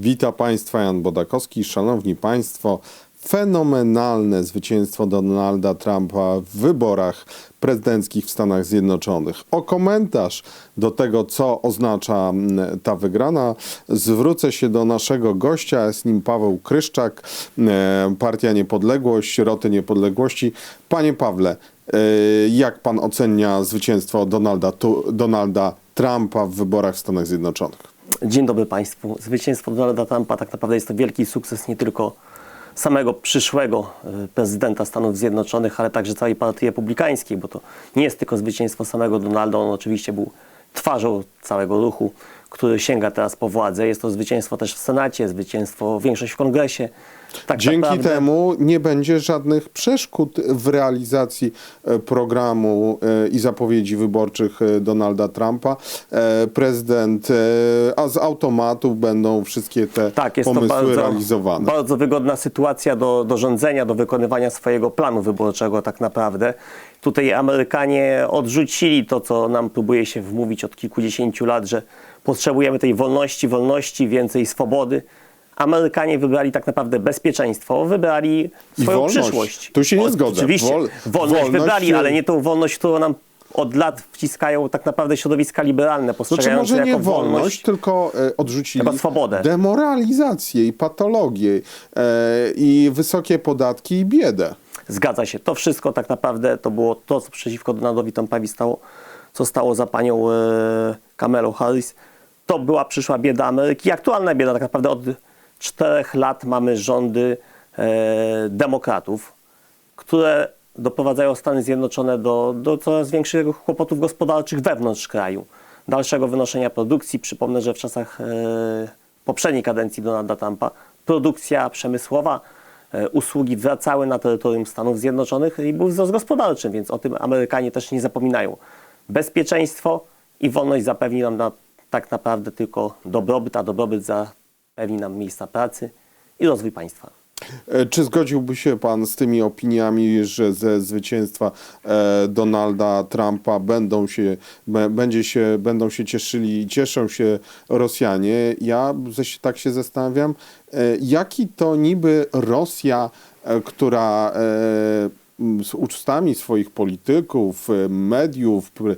Wita Państwa Jan Bodakowski. Szanowni Państwo, fenomenalne zwycięstwo Donalda Trumpa w wyborach prezydenckich w Stanach Zjednoczonych. O komentarz do tego, co oznacza mm, ta wygrana, zwrócę się do naszego gościa, jest nim Paweł Kryszczak, e, Partia Niepodległość, Roty Niepodległości. Panie Pawle, e, jak pan ocenia zwycięstwo Donalda, Donalda Trumpa w wyborach w Stanach Zjednoczonych? Dzień dobry Państwu. Zwycięstwo Donalda Trumpa tak naprawdę jest to wielki sukces nie tylko samego przyszłego e, prezydenta Stanów Zjednoczonych, ale także całej partii republikańskiej, bo to nie jest tylko zwycięstwo samego Donalda, on oczywiście był twarzą całego ruchu, który sięga teraz po władzę. Jest to zwycięstwo też w Senacie, zwycięstwo większość w Kongresie. Tak Dzięki naprawdę- temu nie będzie żadnych przeszkód w realizacji e, programu e, i zapowiedzi wyborczych e, Donalda Trumpa. Prezydent, a z automatu będą wszystkie te Tak, jest pomysły to bardzo, realizowane. bardzo wygodna sytuacja do, do rządzenia, do wykonywania swojego planu wyborczego tak naprawdę. Tutaj Amerykanie odrzucili to, co nam próbuje się wmówić od kilkudziesięciu lat, że potrzebujemy tej wolności, wolności, więcej swobody. Amerykanie wybrali tak naprawdę bezpieczeństwo, wybrali swoją wolność. przyszłość. Tu się nie O, zgodzę. Oczywiście, Wol- wolność, wolność, wybrali, ale nie tą wolność, którą nam od lat wciskają tak naprawdę środowiska liberalne, Znaczy postrzegające może nie wolność, wolność. tylko e, odrzucili swobodę. demoralizację i patologię e, i wysokie podatki i biedę. Zgadza się. To wszystko tak naprawdę to było to, co przeciwko Donaldowi Trumpowi stało, co stało za panią e, Kamelą Harris. To była przyszła bieda Ameryki. Aktualna bieda tak naprawdę od czterech lat mamy rządy e, demokratów, które doprowadzają Stany Zjednoczone do, do coraz większych kłopotów gospodarczych wewnątrz kraju. Dalszego wynoszenia produkcji. Przypomnę, że w czasach e, poprzedniej kadencji Donalda Trumpa produkcja przemysłowa, e, usługi wracały na terytorium Stanów Zjednoczonych i był wzrost gospodarczy, więc o tym Amerykanie też nie zapominają. Bezpieczeństwo i wolność zapewni nam na, tak naprawdę tylko dobrobyt, a dobrobyt zapewni nam miejsca pracy i rozwój państwa. E, Czy zgodziłby się Pan z tymi opiniami, że ze zwycięstwa e, Donalda Trumpa będą się, będzie się, będą się cieszyli i cieszą się Rosjanie? Ja tak się zastanawiam, e, jaki to niby Rosja, która z ustami swoich polityków, e, mediów, e,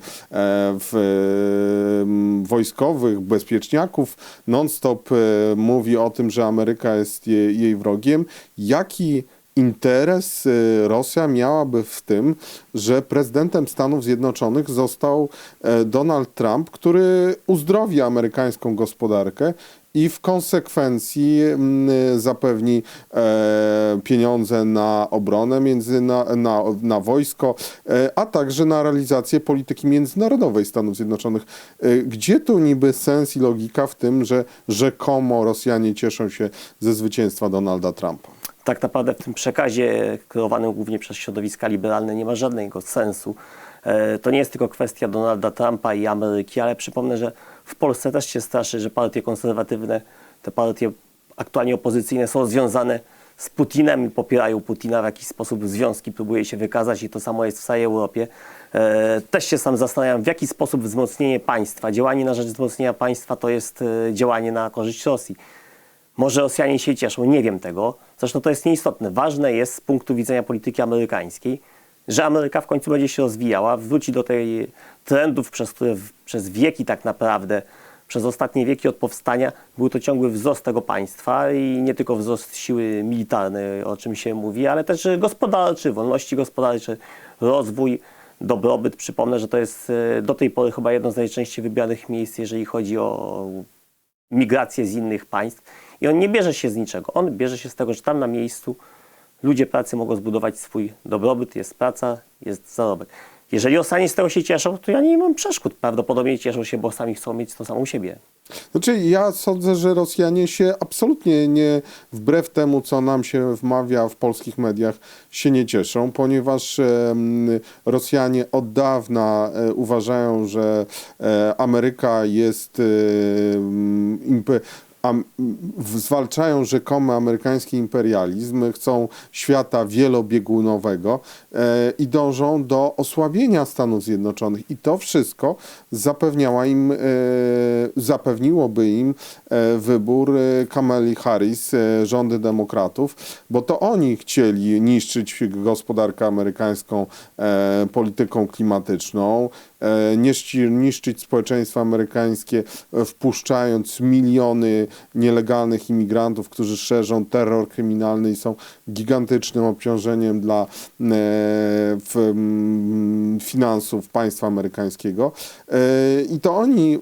w, e, m, wojskowych, bezpieczniaków non-stop e, mówi o tym, że Ameryka jest je, jej wrogiem. Jaki interes Rosja miałaby w tym, że prezydentem Stanów Zjednoczonych został Donald Trump, który uzdrowi amerykańską gospodarkę i w konsekwencji mm, zapewni e, pieniądze na obronę, między, na, na, na wojsko, e, a także na realizację polityki międzynarodowej Stanów Zjednoczonych. E, gdzie tu niby sens i logika w tym, że rzekomo Rosjanie cieszą się ze zwycięstwa Donalda Trumpa? tak naprawdę w tym przekazie kierowanym głównie przez środowiska liberalne nie ma żadnego sensu. E, To nie jest tylko kwestia Donalda Trumpa i Ameryki, ale przypomnę, że w Polsce też się straszy, że partie konserwatywne, te partie aktualnie opozycyjne są związane z Putinem i popierają Putina w jakiś sposób związki, próbuje się wykazać i to samo jest w całej Europie. E, Też się sam zastanawiam, w jaki sposób wzmocnienie państwa, działanie na rzecz wzmocnienia państwa to jest e, działanie na korzyść Rosji. Może Rosjanie się cieszą, nie wiem tego. Zresztą to jest nieistotne. Ważne jest z punktu widzenia polityki amerykańskiej, że Ameryka w końcu będzie się rozwijała, wróci do tej trendów, przez które przez wieki tak naprawdę, przez ostatnie wieki od powstania był to ciągły wzrost tego państwa i nie tylko wzrost siły militarnej, o czym się mówi, ale też gospodarczy, wolności gospodarcze, rozwój, dobrobyt. Przypomnę, że to jest e, do tej pory chyba jedno z najczęściej wybranych miejsc, jeżeli chodzi o migrację z innych państw. I on nie bierze się z niczego. On bierze się z tego, że tam na miejscu ludzie pracy mogą zbudować swój dobrobyt, jest praca, jest zarobek. Jeżeli Rosjanie z tego się cieszą, to ja nie mam przeszkód. Prawdopodobnie cieszą się, bo sami chcą mieć to samo u siebie. Znaczy, ja sądzę, że Rosjanie się absolutnie nie, wbrew temu, co nam się wmawia w polskich mediach, się nie cieszą, ponieważ Rosjanie od dawna e, uważają, że e, Ameryka jest zwalczają rzekomy amerykański imperializm, chcą świata wielobiegunowego e, i dążą do osłabienia Stanów Zjednoczonych. I to wszystko zapewniała im, e, zapewniłoby im e, wybór Kamali Harris, rządy demokratów, bo to oni chcieli niszczyć gospodarkę amerykańską polityką klimatyczną, niszczy, niszczyć społeczeństwo amerykańskie, e, wpuszczając miliony nielegalnych imigrantów, którzy szerzą terror kryminalny i są gigantycznym obciążeniem dla e, finansów państwa amerykańskiego. E, I to oni,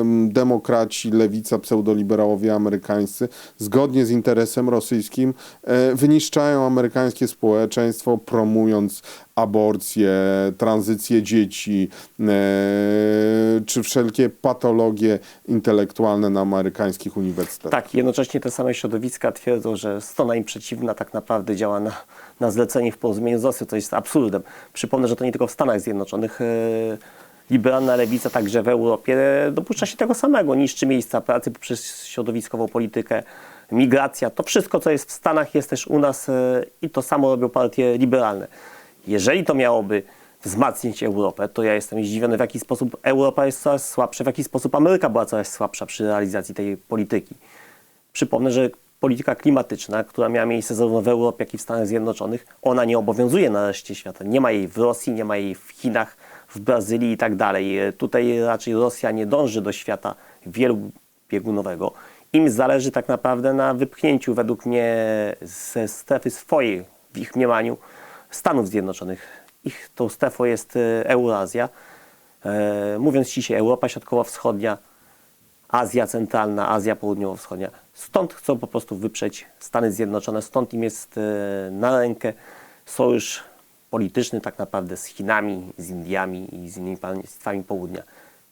em, demokraci, lewica, pseudoliberałowie amerykańscy, zgodnie z interesem rosyjskim, e, wyniszczają amerykańskie społeczeństwo, promując aborcję, tranzycję dzieci, e, czy wszelkie patologie intelektualne na amerykańskich uniwersytetach. Tak, jednocześnie te same środowiska twierdzą, że strona im przeciwna tak naprawdę działa na, na zlecenie w porozumieniu z Rosją, co jest absurdem. Przypomnę, że to nie tylko w Stanach Zjednoczonych. e, Liberalna lewica także w Europie e, dopuszcza się tego samego, niszczy miejsca pracy poprzez środowiskową politykę, migracja. To wszystko, co jest w Stanach, jest też u nas i to samo robią partie liberalne. Jeżeli to miałoby wzmacniać Europę, to ja jestem zdziwiony, w jaki sposób Europa jest coraz słabsza, w jaki sposób Ameryka była coraz słabsza przy realizacji tej polityki. Przypomnę, że polityka klimatyczna, która miała miejsce zarówno w Europie, jak i w Stanach Zjednoczonych, ona nie obowiązuje na reszcie świata. Nie ma jej w Rosji, nie ma jej w Chinach, w Brazylii i tak dalej. Tutaj raczej Rosja nie dąży do świata wielobiegunowego. Im zależy tak naprawdę na wypchnięciu według mnie ze strefy swojej, w ich mniemaniu, Stanów Zjednoczonych. Ich tą strefą jest e, Eurazja. E, mówiąc dzisiaj Europa Środkowo-Wschodnia, Azja Centralna, Azja Południowo-Wschodnia. Stąd chcą po prostu wyprzeć Stany Zjednoczone, stąd im jest e, na rękę sojusz polityczny tak naprawdę z Chinami, z Indiami i z innymi państwami południa.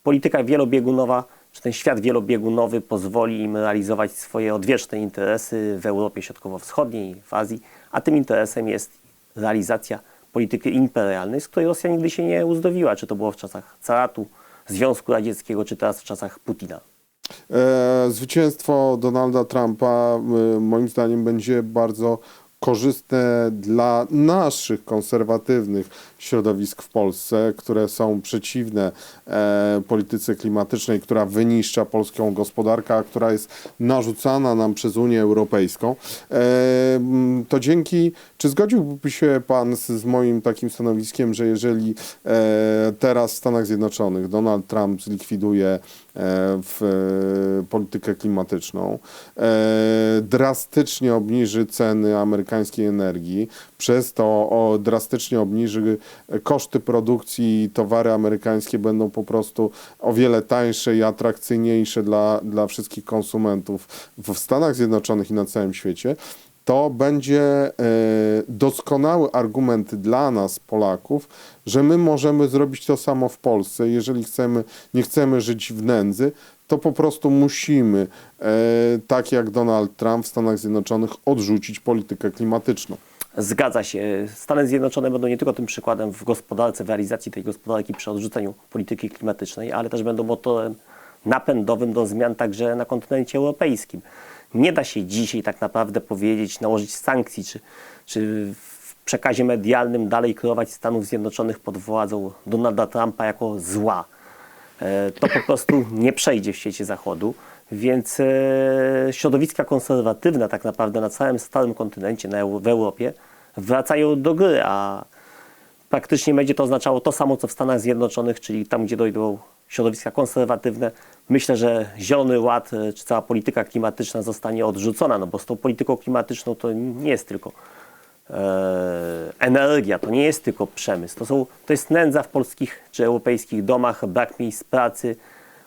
Polityka wielobiegunowa, czy ten świat wielobiegunowy pozwoli im realizować swoje odwieczne interesy w Europie Środkowo-Wschodniej, w Azji, a tym interesem jest realizacja polityki imperialnej, z której Rosja nigdy się nie uzdrowiła, czy to było w czasach caratu, Związku Radzieckiego, czy teraz w czasach Putina. E, zwycięstwo Donalda Trumpa e, moim zdaniem będzie bardzo korzystne dla naszych konserwatywnych środowisk w Polsce, które są przeciwne e, polityce klimatycznej, która wyniszcza polską gospodarkę, a która jest narzucana nam przez Unię Europejską. E, to dzięki, czy zgodziłby się Pan z, z moim takim stanowiskiem, że jeżeli e, teraz w Stanach Zjednoczonych Donald Trump zlikwiduje e, w e, politykę klimatyczną, e, drastycznie obniży ceny amerykańskiej energii, przez to o, drastycznie obniży koszty produkcji. I towary amerykańskie będą po prostu o wiele tańsze i atrakcyjniejsze dla, dla wszystkich konsumentów w Stanach Zjednoczonych i na całym świecie, to będzie e, doskonały argument dla nas, Polaków, że my możemy zrobić to samo w Polsce. Jeżeli chcemy, nie chcemy żyć w nędzy, to po prostu musimy, e, tak jak Donald Trump w Stanach Zjednoczonych, odrzucić politykę klimatyczną. Zgadza się. Stany Zjednoczone będą nie tylko tym przykładem w gospodarce, w realizacji tej gospodarki przy odrzuceniu polityki klimatycznej, ale też będą motorem napędowym do zmian także na kontynencie europejskim. Nie da się dzisiaj tak naprawdę powiedzieć, nałożyć sankcji, czy, czy w przekazie medialnym dalej kierować Stanów Zjednoczonych pod władzą Donalda Trumpa jako zła. E, To po prostu nie przejdzie w świecie zachodu, więc e, środowiska konserwatywne tak naprawdę na całym starym kontynencie, w Europie, wracają do gry, a praktycznie będzie to oznaczało to samo, co w Stanach Zjednoczonych, czyli tam, gdzie dojdą środowiska konserwatywne. Myślę, że Zielony Ład, e, czy cała polityka klimatyczna zostanie odrzucona, no bo z tą polityką klimatyczną to nie jest tylko energia, to nie jest tylko przemysł. To, są, to jest nędza w polskich czy europejskich domach, brak miejsc pracy,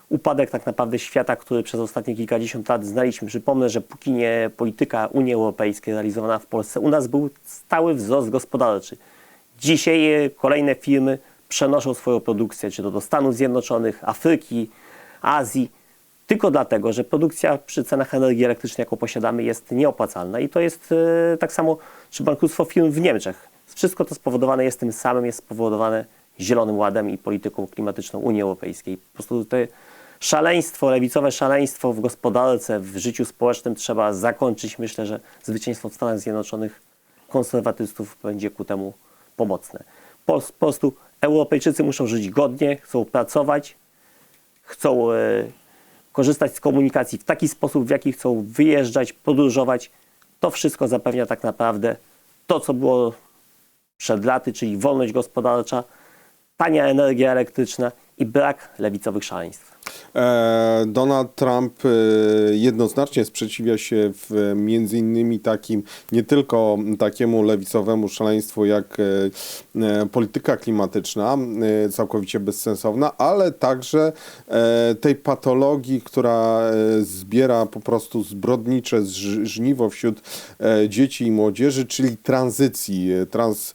upadek tak naprawdę świata, który przez ostatnie kilkadziesiąt lat znaliśmy. Przypomnę, że póki nie polityka Unii Europejskiej realizowana w Polsce, u nas był stały wzrost gospodarczy. Dzisiaj e, kolejne firmy przenoszą swoją produkcję, czy to do Stanów Zjednoczonych, Afryki, Azji, tylko dlatego, że produkcja przy cenach energii elektrycznej, jaką posiadamy, jest nieopłacalna. I to jest e, tak samo, czy bankructwo firm w Niemczech. Wszystko to spowodowane jest tym samym, jest spowodowane Zielonym Ładem i polityką klimatyczną Unii Europejskiej. Po prostu te szaleństwo, lewicowe szaleństwo w gospodarce, w życiu społecznym trzeba zakończyć. Myślę, że zwycięstwo w Stanach Zjednoczonych konserwatystów będzie ku temu pomocne. Po, po prostu Europejczycy muszą żyć godnie, chcą pracować, chcą e, korzystać z komunikacji w taki sposób, w jaki chcą wyjeżdżać, podróżować. To wszystko zapewnia tak naprawdę to, co było przed laty, czyli wolność gospodarcza, tania energia elektryczna i brak lewicowych szaleństw. E, Donald Trump e, jednoznacznie sprzeciwia się w między innymi takim, nie tylko takiemu lewicowemu szaleństwu jak e, polityka klimatyczna, całkowicie bezsensowna, ale także tej patologii, która zbiera po prostu zbrodnicze żniwo wśród dzieci i młodzieży, czyli tranzycji, trans,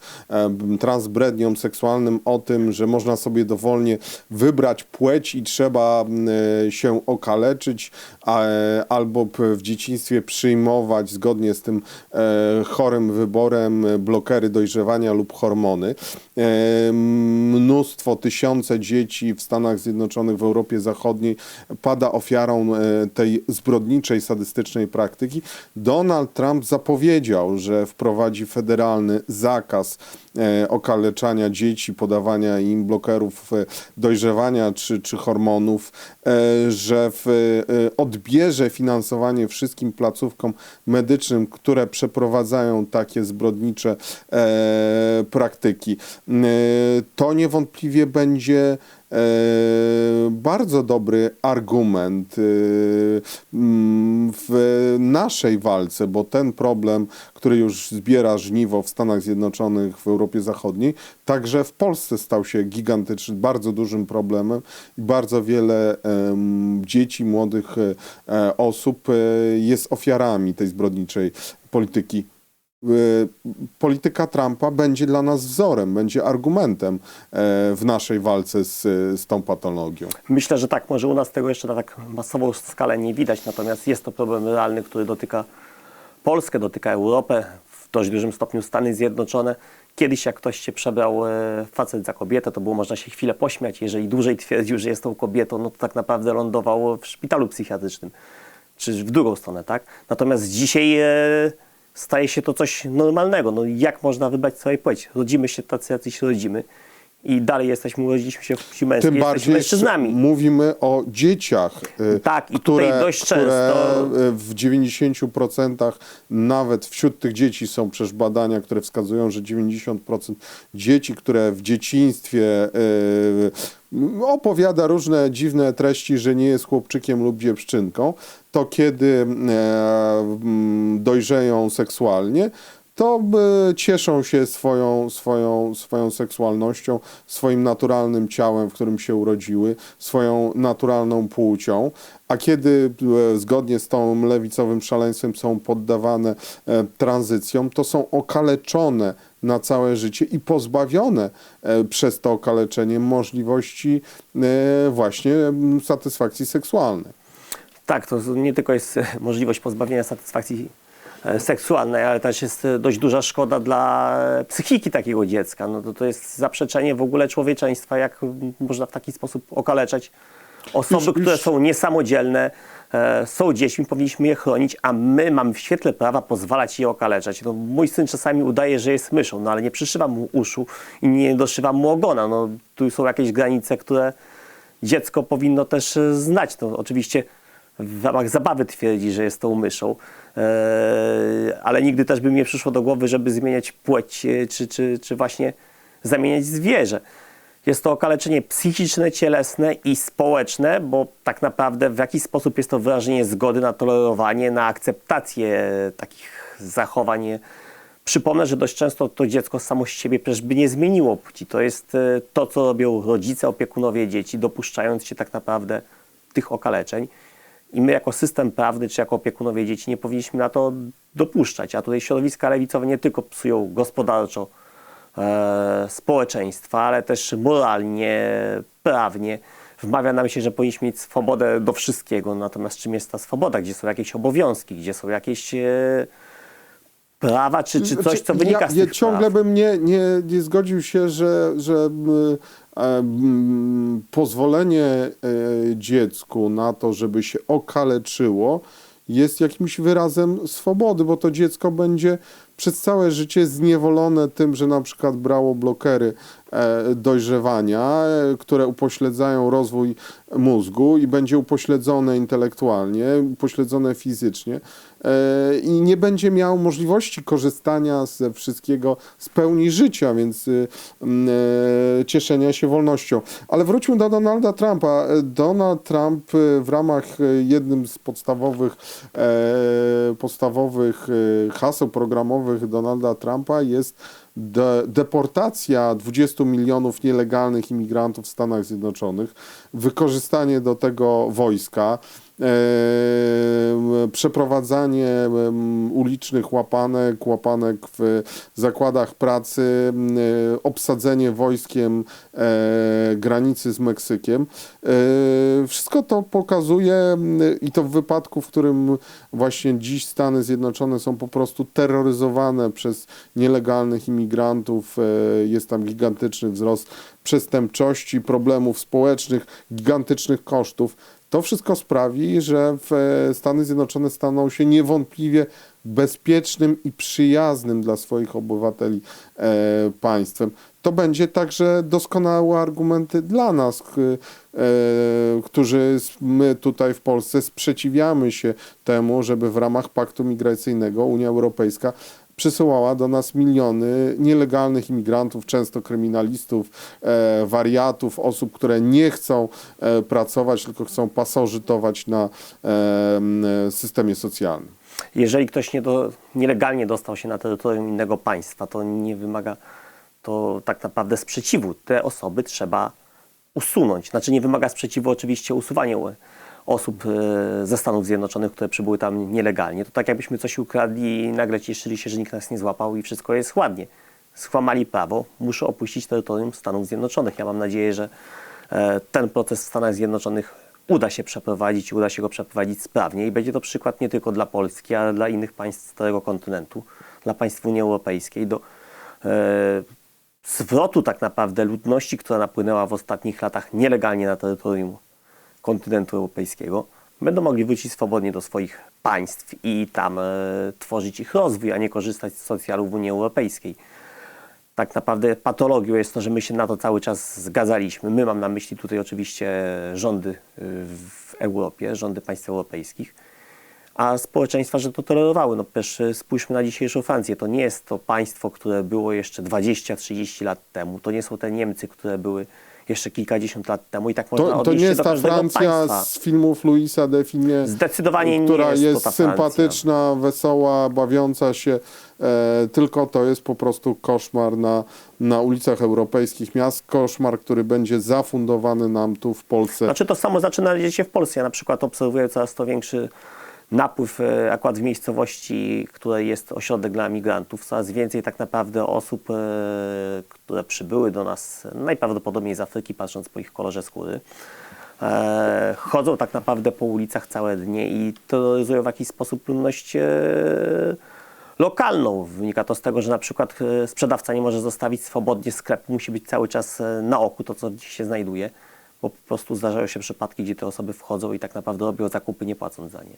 transbredniom seksualnym o tym, że można sobie dowolnie wybrać płeć i trzeba się okaleczyć, e, albo w dzieciństwie przyjmować zgodnie z tym e, chorym wyborem e, blokery dojrzewania lub hormony. E, mnóstwo, tysiące dzieci w Stanach Zjednoczonych, w Europie Zachodniej pada ofiarą e, tej zbrodniczej, sadystycznej praktyki. Donald Trump zapowiedział, że wprowadzi federalny zakaz e, okaleczania dzieci, podawania im blokerów e, dojrzewania czy, czy hormonów, e, że w, e, odbierze finansowanie wszystkim placówkom medycznym, które przeprowadzają takie zbrodnicze e, praktyki. E, To niewątpliwie będzie e, bardzo dobry argument e, mm, w naszej walce, bo ten problem, który już zbiera żniwo w Stanach Zjednoczonych, w Europie Zachodniej, także w Polsce stał się gigantycznym, bardzo dużym problemem i bardzo wiele dzieci, młodych e, e, osób e, jest ofiarami tej zbrodniczej polityki. e, polityka Trumpa będzie dla nas wzorem, będzie argumentem e, w naszej walce z, z tą patologią. Myślę, że tak, może u nas tego jeszcze na tak masową skalę nie widać, natomiast jest to problem realny, który dotyka Polskę, dotyka Europę, w dość dużym stopniu Stany Zjednoczone. Kiedyś jak ktoś się przebrał e, facet za kobietę, to było można się chwilę pośmiać. Jeżeli dłużej twierdził, że jest tą kobietą, no to tak naprawdę lądował w szpitalu psychiatrycznym. Czy w drugą stronę, tak? Natomiast dzisiaj e, staje się to coś normalnego. No jak można wybrać swoją płeć? Rodzimy się tacy, jacy się rodzimy. I dalej jesteśmy, urodziliśmy się w płci męskiej, Tym jesteśmy bardziej mężczyznami. mówimy o dzieciach, e, Tak, i tutaj dość które często- e, w 90% nawet wśród tych dzieci są przecież badania, które wskazują, że 90% dzieci, które w dzieciństwie m, opowiada różne dziwne treści, że nie jest chłopczykiem lub dziewczynką, to kiedy e, m, dojrzeją seksualnie, to e, cieszą się swoją, swoją, swoją seksualnością, swoim naturalnym ciałem, w którym się urodziły, swoją naturalną płcią, a kiedy e, zgodnie z tą lewicowym szaleństwem są poddawane e, tranzycjom, to są okaleczone na całe życie i pozbawione przez to okaleczenie możliwości właśnie satysfakcji seksualnej. Tak, to nie tylko jest możliwość pozbawienia satysfakcji seksualnej, ale też jest e, dość duża szkoda dla e, psychiki takiego dziecka. No to, to jest zaprzeczenie w ogóle człowieczeństwa, jak można w taki sposób okaleczać osoby, Już- które już- są niesamodzielne, e, są dziećmi, powinniśmy je chronić, a my mamy w świetle prawa pozwalać je okaleczać. No, mój syn czasami udaje, że jest myszą, no ale nie przyszywam mu uszu i nie doszywam mu ogona. No, tu są jakieś granice, które dziecko powinno też e, znać. No, oczywiście w ramach zabawy twierdzi, że jest tą myszą, e, ale nigdy też by mi nie przyszło do głowy, żeby zmieniać płeć, e, czy, czy, czy właśnie zamieniać zwierzę. Jest to okaleczenie psychiczne, cielesne i społeczne, bo tak naprawdę w jakiś sposób jest to wyrażenie zgody na tolerowanie, na akceptację takich zachowań. Przypomnę, że dość często to dziecko samo z siebie przecież by nie zmieniło płci. To jest e, to, co robią rodzice, opiekunowie dzieci, dopuszczając się tak naprawdę tych okaleczeń. I my jako system prawny, czy jako opiekunowie dzieci nie powinniśmy na to dopuszczać. A tutaj środowiska lewicowe nie tylko psują gospodarczo e, społeczeństwa, ale też moralnie, prawnie. Wmawia nam się, że powinniśmy mieć swobodę do wszystkiego. Natomiast czym jest ta swoboda? Gdzie są jakieś obowiązki? Gdzie są jakieś e, prawa, czy, czy coś, co Znaczy, wynika ja, z ja tych ciągle praw. bym nie, nie, nie zgodził się, że, że e, pozwolenie e, dziecku na to, żeby się okaleczyło, jest jakimś wyrazem swobody, bo to dziecko będzie przez całe życie zniewolone tym, że na przykład brało blokery e, dojrzewania, e, które upośledzają rozwój mózgu i będzie upośledzone intelektualnie, upośledzone fizycznie. e, i nie będzie miał możliwości korzystania ze wszystkiego, z pełni życia, więc y, mm, e, cieszenia się wolnością. Ale wróćmy do Donalda Trumpa. E, Donald Trump e, w ramach e, jednym z podstawowych, e, podstawowych e, haseł programowych Donalda Trumpa jest de, deportacja 20 milionów nielegalnych imigrantów w Stanach Zjednoczonych, wykorzystanie do tego wojska, e, przeprowadzanie em, ulicznych łapanek, łapanek w zakładach pracy, obsadzenie wojskiem e, granicy z Meksykiem. E, Wszystko to pokazuje i to w wypadku, w którym właśnie dziś Stany Zjednoczone są po prostu terroryzowane przez nielegalnych imigrantów. Jest tam gigantyczny wzrost przestępczości, problemów społecznych, gigantycznych kosztów. To wszystko sprawi, że e, Stany Zjednoczone staną się niewątpliwie bezpiecznym i przyjaznym dla swoich obywateli e, państwem. To będzie także doskonały argument dla nas, e, którzy my tutaj w Polsce sprzeciwiamy się temu, żeby w ramach paktu migracyjnego Unia Europejska przysyłała do nas miliony nielegalnych imigrantów, często kryminalistów, e, wariatów, osób, które nie chcą e, pracować, tylko chcą pasożytować na e, m, systemie socjalnym. Jeżeli ktoś nie do, nielegalnie dostał się na terytorium innego państwa, to nie wymaga to tak naprawdę sprzeciwu. Te osoby trzeba usunąć. Znaczy nie wymaga sprzeciwu oczywiście usuwanie osób e, ze Stanów Zjednoczonych, które przybyły tam nielegalnie. To tak jakbyśmy coś ukradli i nagle cieszyli się, że nikt nas nie złapał i wszystko jest ładnie. Schłamali prawo, muszą opuścić terytorium Stanów Zjednoczonych. Ja mam nadzieję, że e, ten proces w Stanach Zjednoczonych uda się przeprowadzić uda się go przeprowadzić sprawnie i będzie to przykład nie tylko dla Polski, ale dla innych państw całego kontynentu, dla państw Unii Europejskiej do e, zwrotu tak naprawdę ludności, która napłynęła w ostatnich latach nielegalnie na terytorium kontynentu europejskiego, będą mogli wrócić swobodnie do swoich państw i tam e, tworzyć ich rozwój, a nie korzystać z socjalu w Unii Europejskiej tak naprawdę patologią jest to, że my się na to cały czas zgadzaliśmy. My mam na myśli tutaj oczywiście rządy y, w Europie, rządy państw europejskich, a społeczeństwa, że to tolerowały. No przecież y, spójrzmy na dzisiejszą Francję. To nie jest to państwo, które było jeszcze 20-30 lat temu. To nie są te Niemcy, które były jeszcze kilkadziesiąt lat temu i tak można To, to nie jest ta Francja państwa. z filmów Louisa de Finie, Zdecydowanie nie która jest to jest Francja. sympatyczna, wesoła, bawiąca się, e, tylko to jest po prostu koszmar na, na ulicach europejskich miast, koszmar, który będzie zafundowany nam tu w Polsce. Znaczy to samo zaczyna się w Polsce. Ja na przykład obserwuję coraz to większy napływ e, akurat w miejscowości, której jest ośrodek dla migrantów. Coraz więcej tak naprawdę osób, e, które przybyły do nas najprawdopodobniej z Afryki, patrząc po ich kolorze skóry, e, chodzą tak naprawdę po ulicach całe dnie i terroryzują w jakiś sposób ludność lokalną. Wynika to z tego, że na przykład sprzedawca nie może zostawić swobodnie sklepu, musi być cały czas na oku to, co gdzieś się znajduje, bo po prostu zdarzają się przypadki, gdzie te osoby wchodzą i tak naprawdę robią zakupy nie płacąc za nie.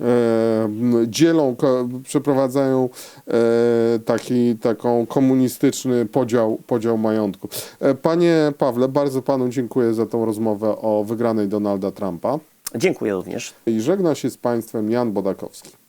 E, dzielą, przeprowadzają e, taki taką komunistyczny podział, podział majątku. E, panie Pawle, bardzo panu dziękuję za tą rozmowę o wygranej Donalda Trumpa Dziękuję również. i żegna się z państwem Jan Bodakowski.